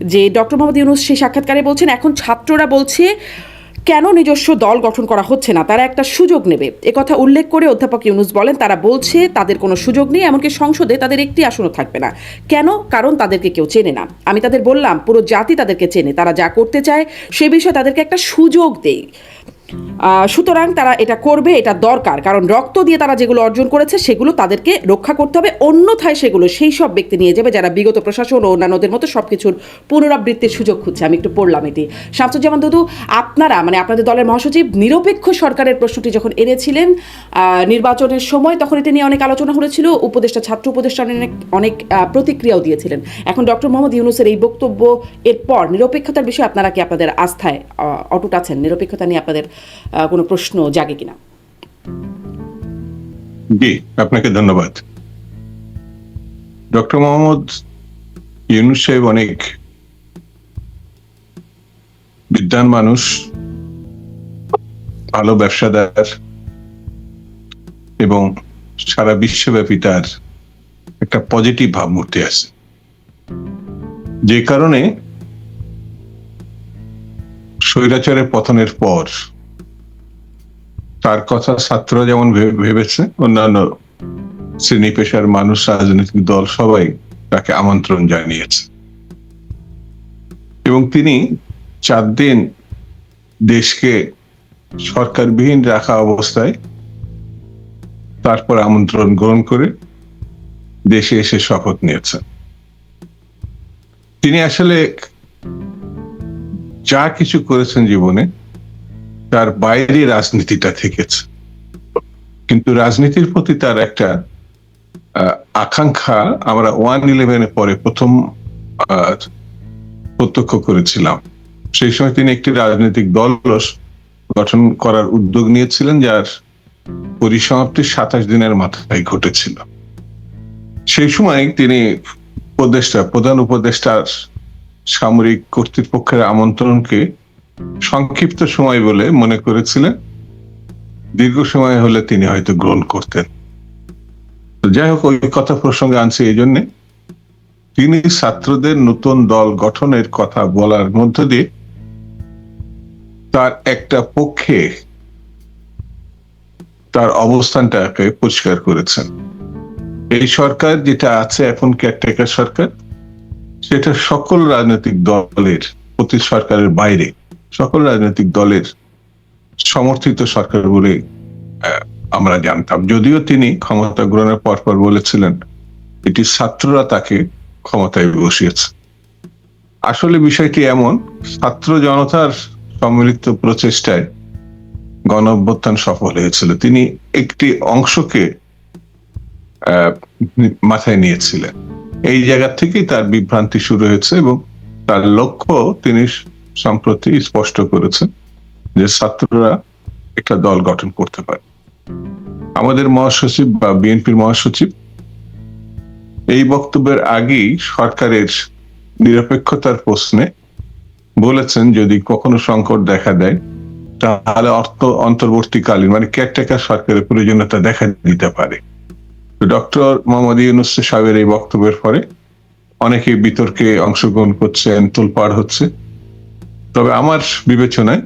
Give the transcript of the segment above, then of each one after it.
যে ডক্টর মোহাম্মদ ইউনুস সেই সাক্ষাৎকারে বলছেন, এখন ছাত্ররা বলছে কেন নিজস্ব দল গঠন করা হচ্ছে না? তারা একটা সুযোগ নেবে। কথা উল্লেখ করে অধ্যাপক ইউনুস বলেন, তারা বলছে তাদের কোনো সুযোগ নেই, এমনকি সংসদে তাদের একটি আসনও থাকবে না। কেন? কারণ তাদেরকে কেউ চেনে না। আমি তাদের বললাম, পুরো জাতি তাদেরকে চেনে। তারা যা করতে চায় সে বিষয়ে তাদেরকে একটা সুযোগ দেই। সুতরাং তারা এটা করবে, এটা দরকার। কারণ রক্ত দিয়ে তারা যেগুলো অর্জন করেছে, সেগুলো তাদেরকে রক্ষা করতে হবে। অন্যথায় সেগুলো সেই সব ব্যক্তি নিয়ে যাবে যারা বিগত প্রশাসন ও অন্যান্যদের মতো সব কিছুর পুনরাবৃত্তির সুযোগ খুঁজছে। আমি একটু পড়লাম এটি। শামসুজ্জামান দুদু, আপনারা মানে আপনাদের দলের মহাসচিব, নিরপেক্ষ সরকারের প্রশ্নটি যখন এনেছিলেন নির্বাচনের সময়, তখন এটি নিয়ে অনেক আলোচনা হয়েছিল। উপদেষ্টা, ছাত্র উপদেষ্টা অনেক অনেক প্রতিক্রিয়াও দিয়েছিলেন। এখন ডক্টর মোহাম্মদ ইউনুসের এই বক্তব্য এরপর নিরপেক্ষতার বিষয়ে আপনারা কি আপনাদের আস্থায় অটুট আছেন? নিরপেক্ষতা নিয়ে আপনাদের কোনো প্রশ্ন জাগে কিনা। জি, আপনাকে ধন্যবাদ। ডক্টর মোহাম্মদ ইউনুস সাহেব অনেক বিদ্যান মানুষ, ভালো ব্যবসাদার এবং সারা বিশ্বব্যাপী তার একটা পজিটিভ ভাবমূর্তি আছে। যে কারণে স্বৈরাচারের পতনের পর তার কথা ছাত্ররা যেমন ভেবেছে, অন্যান্য শ্রেণি পেশার মানুষ, রাজনৈতিক দল সবাই তাকে আমন্ত্রণ জানিয়েছে। এবং তিনি চার দিন দেশকে সরকারবিহীন রাখা অবস্থায় তারপর আমন্ত্রণ গ্রহণ করে দেশে এসে শপথ নিয়েছেন। তিনি আসলে যা কিছু করেছেন জীবনে তার বাইরে রাজনীতিটা থেকেছে। কিন্তু রাজনীতির প্রতি তার একটা আকাঙ্ক্ষা আমরা ওয়ান ইলেভেনের পরে প্রথম প্রত্যক্ষ করেছিলাম। সেই সময় তিনি একটি রাজনৈতিক দল গঠন করার উদ্যোগ নিয়েছিলেন, যার পরিসমাপ্তি সাতাশ দিনের মাথায় ঘটেছিল। সেই সময় তিনি উপদেষ্টা, প্রধান উপদেষ্টার সামরিক কর্তৃপক্ষের আমন্ত্রণকে সংক্ষিপ্ত সময় বলে মনে করেছিলেন, দীর্ঘ সময় হলে তিনি হয়তো গ্রহণ করতেন। যাই হোক, ওই কথা প্রসঙ্গে আনছি এই জন্যে। তিনি ছাত্রদের নতুন দল গঠনের কথা বলার মধ্য দিয়ে তার একটা পক্ষে তার অবস্থানটাকে পরিষ্কার করেছেন। এই সরকার যেটা আছে, এখন কেয়ারটেকার সরকার? সেটা সকল রাজনৈতিক দলের, প্রতি সরকারের বাইরে। সকল রাজনৈতিক দলের সমর্থিত সরকার বলে আমরা জানতাম। যদিও তিনি ক্ষমতা গ্রহণের পর পর বলেছিলেন, এটি ছাত্ররা তাকে ক্ষমতায় বসিয়েছে। আসলে বিষয়টি এমন, ছাত্র জনতার সম্মিলিত প্রচেষ্টায় গণ অভ্যুত্থান সফল হয়েছিল। তিনি একটি অংশকে মাথায় নিয়েছিলেন। এই জায়গা থেকেই তার বিভ্রান্তি শুরু হয়েছে এবং তার লক্ষ্য তিনি সম্প্রতি স্পষ্ট করেছেন যে ছাত্ররা একটা দল গঠন করতে পারে। আমাদের মহাসচিব বা বিএনপির মহাসচিব এই বক্তব্যের আগেই সরকারের নিরপেক্ষতার প্রশ্নে বলেছেন, যদি কখনো সংকট দেখা দেয়, তাহলে অর্থ অন্তর্বর্তীকালীন মানে কেয়ারটেকার সরকারের প্রয়োজনীয়তা দেখা দিতে পারে। ডক্টর মোহাম্মদ ইউনুস সাহেবের এই বক্তব্যের পরে অনেকে বিতর্কে অংশগ্রহণ করছেন, তোলপাড় হচ্ছে। তবে আমার বিবেচনায়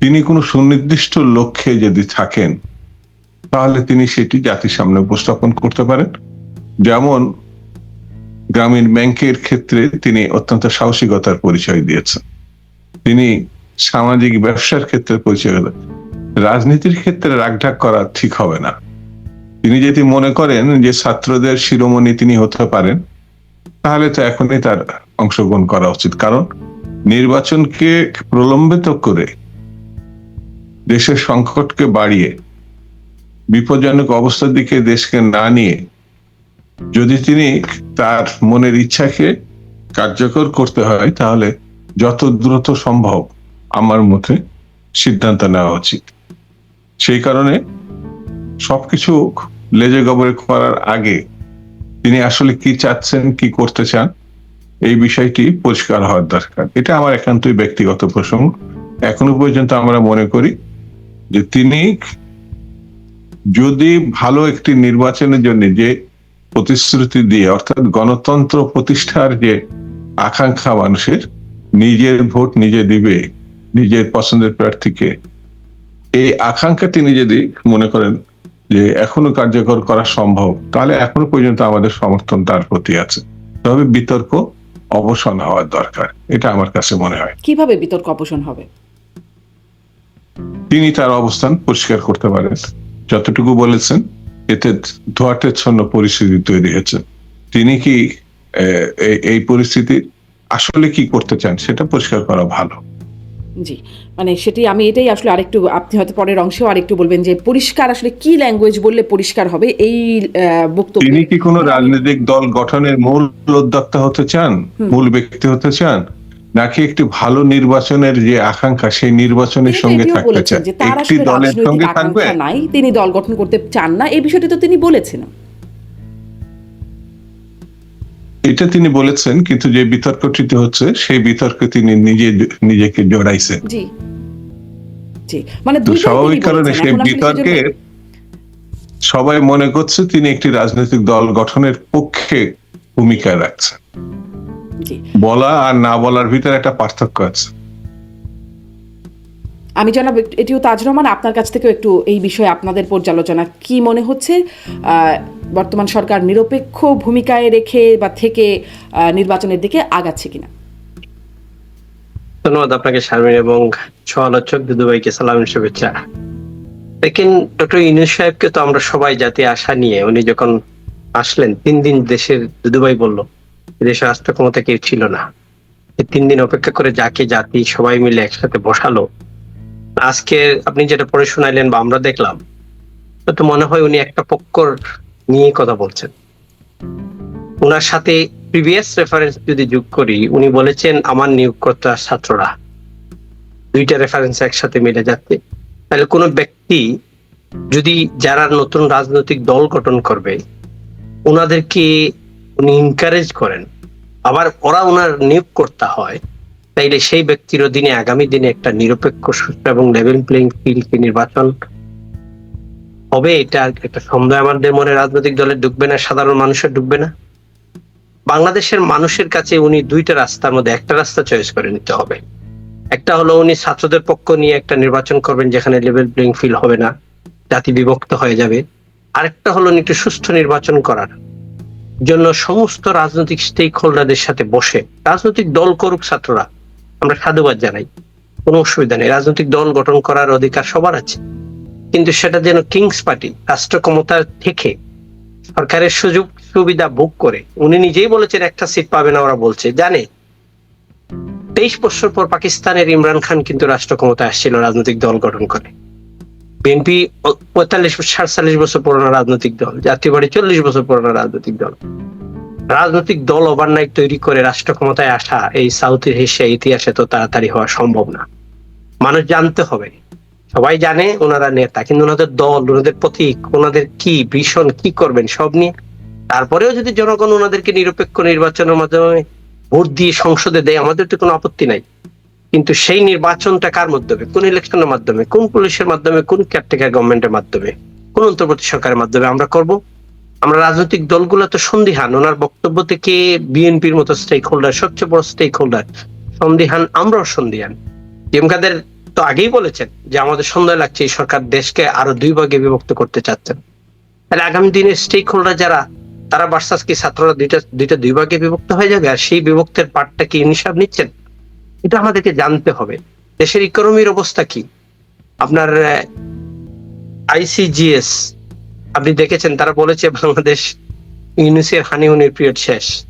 তিনি কোনো সুনির্দিষ্ট লক্ষ্যে যদি থাকেন, তাহলে তিনি সেটি জাতির সামনে উপস্থাপন করতে পারেন। যেমন গ্রামীণ ব্যাংকের ক্ষেত্রে তিনি অত্যন্ত সাহসিকতার পরিচয় দিয়েছেন। তিনি সামাজিক ব্যবসার ক্ষেত্রে পরিচয়। রাজনীতির ক্ষেত্রে রাগঢাক করা ঠিক হবে না। তিনি যদি মনে করেন যে ছাত্রদের শিরোমণি তিনি হতে পারেন, তাহলে তো এখনই তার অংশগ্রহণ করা উচিত। কারণ নির্বাচনকে প্রলম্বিত করে দেশের সংকটকে বাড়িয়ে, বিপজ্জনক অবস্থার দিকে দেশকে না নিয়ে, যদি তিনি তার মনের ইচ্ছাকে কার্যকর করতে হয়, তাহলে যত দ্রুত সম্ভব আমার মতে সিদ্ধান্ত নেওয়া উচিত। সেই কারণে সবকিছু লেজে গবরে করার আগে তিনি আসলে কি চাচ্ছেন, কি করতে চান এই বিষয়টি পরিষ্কার হওয়ার দরকার। এটা আমার একান্তই ব্যক্তিগত প্রসঙ্গ। এখনও পর্যন্ত আমরা মনে করি যে তিনি যদি ভালো একটি নির্বাচনের জন্য যে প্রতিশ্রুতি দিয়ে, অর্থাৎ গণতন্ত্র প্রতিষ্ঠার যে আকাঙ্ক্ষা মানুষের, নিজের ভোট নিজে দিবে, নিজের পছন্দের প্রার্থীকে, এই আকাঙ্ক্ষা তিনি যদি মনে করেন যে এখনও কার্যকর করা সম্ভব, তাহলে এখনও পর্যন্ত আমাদের সমর্থন তার প্রতি আছে। তবে বিতর্ক অবসান হওয়ার দরকার। এটা আমার কাছে মনে হয়। কীভাবে বিতর্ক অপসারণ হবে? তিনি তার অবস্থান পরিষ্কার করতে পারেন। যতটুকু বলেছেন এতে ধোয়াটের ছন্ন পরিস্থিতি তৈরি হয়েছে। তিনি কি এই- এই পরিস্থিতি আসলে কি করতে চান সেটা পরিষ্কার করা ভালো। জি। মানে সেটি আমি এটাই আসলে আরেকটু আপনি হয়তো পরের অংশেও আরেকটু বলবেন যে পরিষ্কার আসলে কি ল্যাঙ্গুয়েজ বললে পরিষ্কার হবে এই বক্তব্য। তিনি কি কোনো রাজনৈতিক দল গঠনের মূল উদ্যোক্তা হতে চান? মূল ব্যক্তি হতে চান? নাকি একটি ভালো নির্বাচনের যে আকাঙ্ক্ষা সেই নির্বাচনের সঙ্গে থাকতে চান? একটি দলের সঙ্গে থাকবে নাই তিনি দল গঠন করতে চান না এই বিষয়টি তো তিনি বলেছেন এটা তিনি বলেছেন কিন্তু যে বিতর্কটিতে হচ্ছে সেই বিতর্কে তিনি নিজে নিজেকে জড়াইছেন। জি। জি। মানে স্বাভাবিক কারণে সেই বিতর্কে সবাই মনে করছে তিনি একটি রাজনৈতিক দল গঠনের পক্ষে ভূমিকা রাখছেন। বলা আর না বলার ভিতরে একটা পার্থক্য আছে। আমি জানাব, এটিও তাজ রহমান, আপনার কাছ থেকেও একটু এই বিষয়ে আপনাদের পর্যালোচনা। কি মনে হচ্ছে? বর্তমান সরকার নিরপেক্ষ ভূমিকায় রেখে বা থেকে নির্বাচনের দিকে আগাচ্ছে কিনা? ধন্যবাদ আপনাকে, শারমিন এবং সমালোচক দুদুভাইকে সালাম, শুভেচ্ছা। দেখেন ডক্টর ইনুস সাহেবকে তো আমরা সবাই জাতি আশা নিয়ে, উনি যখন আসলেন, তিন দিন দেশের দুদুভাই বলল, দেশে রাষ্ট্র ক্ষমতা কেউ ছিল না। তিন দিন অপেক্ষা করে যাকে জাতি সবাই মিলে একসাথে বসালো আজকে আপনি যেটা পড়ে শোনাইলেন বা আমরা দেখলাম, তো মনে হয় উনি একটা পক্ষর নিয়ে কথা বলছেন। ওনার সাথে প্রিভিয়াস রেফারেন্স যদি যোগ করি, উনি বলেছেন, আমার নিয়োগকর্তা ছাত্ররা দুইটা রেফারেন্স একসাথে মিলে যাচ্ছে। তাহলে কোনো ব্যক্তি যদি যারা নতুন রাজনৈতিক দল গঠন করবে ওনাদেরকে উনি এনকারেজ করেন। আবার ওরা ওনার নিয়োগকর্তা হয় তাইলে সেই ব্যক্তির অধীনে আগামী দিনে একটা নিরপেক্ষ সুস্থ এবং লেভেল প্লেইং ফিল্ড নির্বাচন হবে, এটা একটা সন্দেহ আমাদের মনে রাজনৈতিক দলে ঢুকবে না, সাধারণ মানুষের ঢুকবে না। বাংলাদেশের মানুষের কাছে উনি দুইটা রাস্তার মধ্যে একটা রাস্তা চয়েস করে নিতে হবে। একটা হলো উনি ছাত্রদের পক্ষ নিয়ে একটা নির্বাচন করবেন যেখানে লেভেল প্লেইং ফিল হবে না, জাতি বিভক্ত হয়ে যাবে। আরেকটা হলো একটু সুস্থ নির্বাচন করার জন্য সমস্ত রাজনৈতিক স্টেক হোল্ডারদের সাথে বসে, রাজনৈতিক দল করুক ছাত্ররা আমরা সাধুবাদ জানাই। কোনো অসুবিধা নেই। রাজনৈতিক দল গঠন করার অধিকার সবার আছে। কিন্তু সেটা যেন কিংস পার্টি, রাষ্ট্র ক্ষমতার থেকে সরকারের সুযোগ, সুবিধা ভোগ করে, উনি নিজেই বলেছেন একটা সিট পাবে না, ওরা বলছে। জানে? তেইশ বছর পর পাকিস্তানের ইমরান খান কিন্তু রাষ্ট্র ক্ষমতায় আসছিল, রাজনৈতিক দল গঠন করে। বিএনপি পঁয়তাল্লিশ, সাতচল্লিশ বছর পুরনো রাজনৈতিক দল, জাতীয় পার্টি চল্লিশ বছর পুরনো রাজনৈতিক দল। রাজনৈতিক দল ওভারনাইট তৈরি করে রাষ্ট্র ক্ষমতায় আসা এই সাউথ এশিয়া ইতিহাসে তো তাড়াতাড়ি হওয়া সম্ভব না। মানুষ জানতে হবে। সবাই জানে ওনারা নেতা, কিন্তু ওনাদের দল, ওনাদের প্রতীক, ওনাদের কি ভীষণ, কি করবেন সব নিয়ে। তারপরেও যদি জনগণ ওনাদেরকে নিরপেক্ষ নির্বাচনের মাধ্যমে ভোট দিয়ে সংসদে দেয়, আমাদের তো কোনো আপত্তি নাই। কিন্তু সেই নির্বাচনটা কার মাধ্যমে? কোন ইলেকশনের মাধ্যমে? কোন পুলিশের মাধ্যমে? কোন কেয়ারটেকার গভর্নমেন্টের মাধ্যমে? কোন অন্তর্বর্তী সরকারের মাধ্যমে আমরা করব? আমরা রাজনৈতিক দলগুলো তো সন্দিহান। ওনার বক্তব্য থেকে বিএনপির মতো স্টেক হোল্ডার সবচেয়ে বড় স্টেক হোল্ডার সন্দিহান, আমরাও সন্দিহান। ডিএমকাদের তো আগেই বলেছেন যে আমাদের সন্দেহ লাগছে এই সরকার দেশকে আরও দুই ভাগে বিভক্ত করতে চাচ্ছেন তাহলে আগামী দিনে স্টেক হোল্ডার যারা, তারা বার্সাস কি ছাত্ররা দুইটা দুইটা দুই ভাগে বিভক্ত হয়ে যাবে? আর সেই বিভক্তের পার্টটা কি হিসাব নিচ্ছেন? এটা আমাদেরকে জানতে হবে। দেশের ইকোনমির অবস্থা কি? আপনার আইসিজিএস আপনি দেখেছেন, তারা বলেছে বাংলাদেশ ইউনিসের হানিমুনের পিরিয়ড শেষ।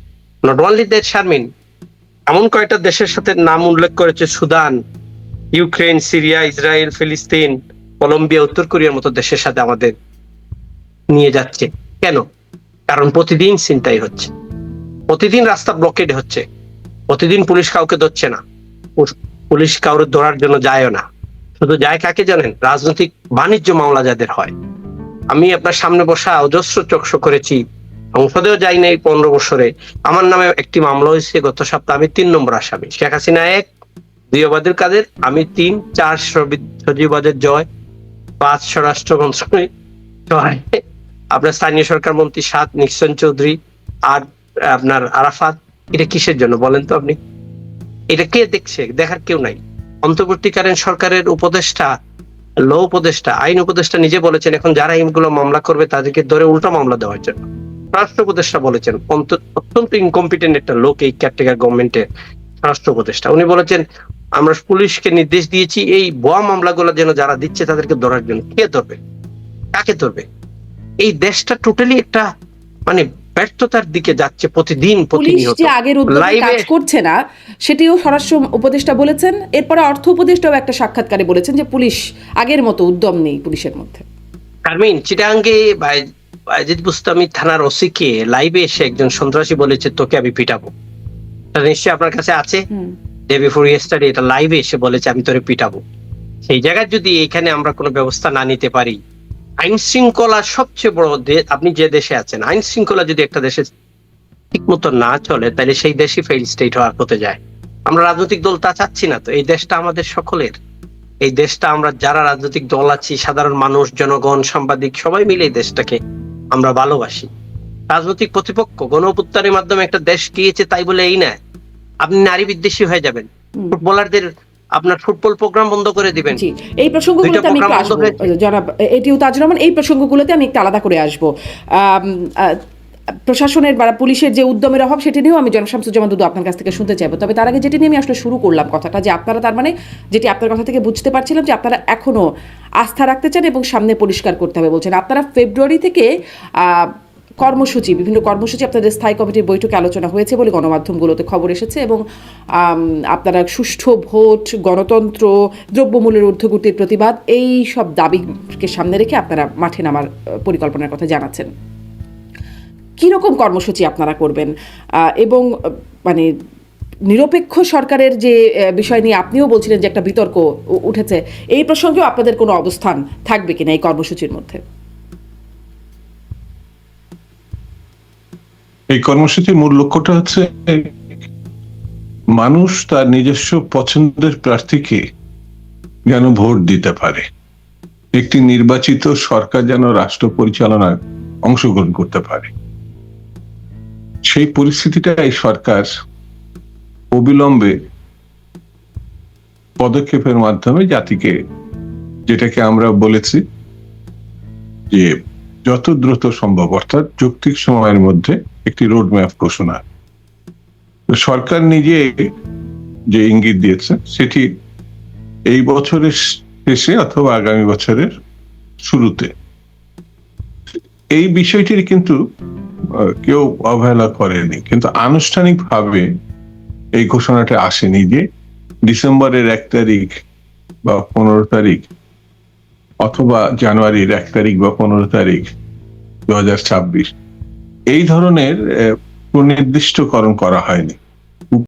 নট অনলি দ্যাট শারমিন, এমন কয়েকটা দেশের সাথে নাম উল্লেখ করেছে সুদান ইউক্রেন সিরিয়া, ইসরায়েল, ফিলিস্তিন, কলম্বিয়া, উত্তর কোরিয়ার মতো দেশের সাথে আমাদের নিয়ে যাচ্ছে। কেন? কারণ প্রতিদিন চিন্তাই হচ্ছে। প্রতিদিন রাস্তা ব্লকেড হচ্ছে। প্রতিদিন পুলিশ কাউকে ধরছে না। পুলিশ কাউকে ধরার জন্য যায়ও না। শুধু যায় কাকে জানেন? রাজনৈতিক বাণিজ্য মামলা যাদের হয়। আমি আপনার সামনে বসা অজস্র চক্ষু করেছি। সংসদেও যাই নাই পনেরো বছরে। আমার নামে একটি মামলা হয়েছে, গত সপ্তাহে আমি তিন নম্বর আসামি। শেখ হাসিনা এক দুই অবাদের কাদের? আমি তিন, চার সজীবাদের জয়, পাঁচ স্বরাষ্ট্র ছয় আপনার স্থানীয় সরকার মন্ত্রী সাত, নিক্সন চৌধুরী আট আপনার আরাফাত। এটা কিসের জন্য বলেন তো আপনি? এটা কে দেখছে? দেখার কেউ নাই। অন্তর্বর্তীকালীন সরকারের উপদেষ্টা ল উপদেষ্টা, আইন উপদেষ্টা নিজে বলেছেন, এখন যারা আইনগুলো মামলা করবে তাদেরকে ধরে উল্টা মামলা দেওয়ার জন্য স্বরাষ্ট্র উপদেষ্টা বলেছেন অত্যন্ত ইনকম্পিটেন্ট একটা লোক এই ক্যাপটেকার গভর্নমেন্টের স্বরাষ্ট্র উপদেষ্টা। উনি বলেছেন, আমরা পুলিশকে নির্দেশ দিয়েছি, এই ভুয়া মামলাগুলো যেন যারা দিচ্ছে তাদেরকে ধরার জন্য। কে ধরবে? কাকে ধরবে? এই দেশটা টোটালি একটা মানে ব্যর্থতার দিকে যাচ্ছে প্রতিদিন প্রতিনিয়ত। যে আগের উদ্যোগে কাজ করছে না সেটিও স্বরাষ্ট্র উপদেষ্টা বলেছেন। এরপরে অর্থ উপদেষ্টাও একটা সাক্ষাৎকারে বলেছেন যে পুলিশ আগের মতো উদ্যম নেই পুলিশের মধ্যে। আরমিন চিটাঙ্গে বুস্তামি থানার ওসিকে লাইভে এসে একজন সন্ত্রাসী বলেছে তোকে আমি পিটাবো। এটা নিশ্চয়ই আপনার কাছে আছে। ডে বিফোর ইয়েস্টারডে এটা লাইভে এসে বলেছে আমি তোরে পিটাবো। সেই জায়গায় যদি এখানে আমরা কোনো ব্যবস্থা না নিতে পারি আইন শৃঙ্খলা সবচেয়ে বড় আপনি যে দেশে আছেন আইন শৃঙ্খলা যদি একটা দেশে ঠিক মতো না চলে তাহলে সেই দেশই ফেইল স্টেট হওয়ার হতে যায়। আমরা রাজনৈতিক দল তা চাচ্ছি না তো এই দেশটা আমাদের সকলের। এই দেশটা আমরা যারা রাজনৈতিক দল আছি সাধারণ মানুষ জনগণ সাংবাদিক সবাই মিলে এই দেশটাকে আমরা ভালোবাসি। রাজনৈতিক প্রতিপক্ষ গণ মাধ্যমে একটা দেশ গিয়েছে তাই বলে এই না আপনি নারী বিদ্বেষী হয়ে যাবেন। ফুটবলারদের আপনার ফুটবল প্রোগ্রাম বন্ধ করে দিবেন। জি এই প্রসঙ্গগুলোতে আমি একটু আসব। জনাব এটিও তাজ রহমান এই প্রসঙ্গগুলোতে আমি একটু আলাদা করে আসব। প্রশাসনের বা পুলিশের যে উদ্যমের অভাব সেটি নিয়েও আমি জনশামসুজ্জামান দুদু আপনার কাছ থেকে শুনতে চাইব। তবে তার আগে যেটি নিয়ে আমি আসলে শুরু করলাম কথাটা যে আপনারা তার মানে যেটি আপনার কথা থেকে বুঝতে পারছিলাম যে আপনারা এখনও আস্থা রাখতে চান এবং সামনে পরিষ্কার করতে হবে বলছেন। আপনারা ফেব্রুয়ারি থেকে আহ, কর্মসূচি, বিভিন্ন কর্মসূচি আপনাদের স্থায়ী কমিটির বৈঠকে আলোচনা হয়েছে বলে গণমাধ্যমগুলোতে খবর এসেছে এবং আপনারা সুষ্ঠু ভোট, গণতন্ত্র, দ্রব্যমূল্যের ঊর্ধ্বগতির প্রতিবাদ, এই সব দাবিকে সামনে রেখে আপনারা মাঠে নামার পরিকল্পনার কথা জানাচ্ছেন। কীরকম কর্মসূচি আপনারা করবেন? এবং মানে নিরপেক্ষ সরকারের যে বিষয় নিয়ে আপনিও বলছিলেন যে একটা বিতর্ক উঠেছে, এই প্রসঙ্গেও আপনাদের কোনো অবস্থান থাকবে কিনা এই কর্মসূচির মধ্যে? এই কর্মসূচির মূল লক্ষ্যটা হচ্ছে মানুষ তার নিজস্ব পছন্দের প্রার্থীকে যেন ভোট দিতে পারে। একটি নির্বাচিত সরকার যেন রাষ্ট্র পরিচালনায় অংশগ্রহণ করতে পারে। সেই পরিস্থিতিটা এই সরকার অবিলম্বে পদক্ষেপের মাধ্যমে জাতিকে, যেটাকে আমরা বলেছি যে যত দ্রুত সম্ভব, অর্থাৎ যৌক্তিক সময়ের মধ্যে একটি রোড ম্যাপ ঘোষণা। সরকার নিজে যে ইঙ্গিত দিয়েছে, সেটি এই বছরের শেষে অথবা আগামী বছরের শুরুতে। এই বিষয়টির কিন্তু কেউ অবহেলা করেনি। কিন্তু আনুষ্ঠানিকভাবে এই ঘোষণাটা আসেনি যে ডিসেম্বরের এক তারিখ বা পনেরো তারিখ অথবা জানুয়ারির এক তারিখ বা পনেরো তারিখ দু হাজার ছাব্বিশ। এই ধরনের নির্দিষ্টকরণ করা হয়নি।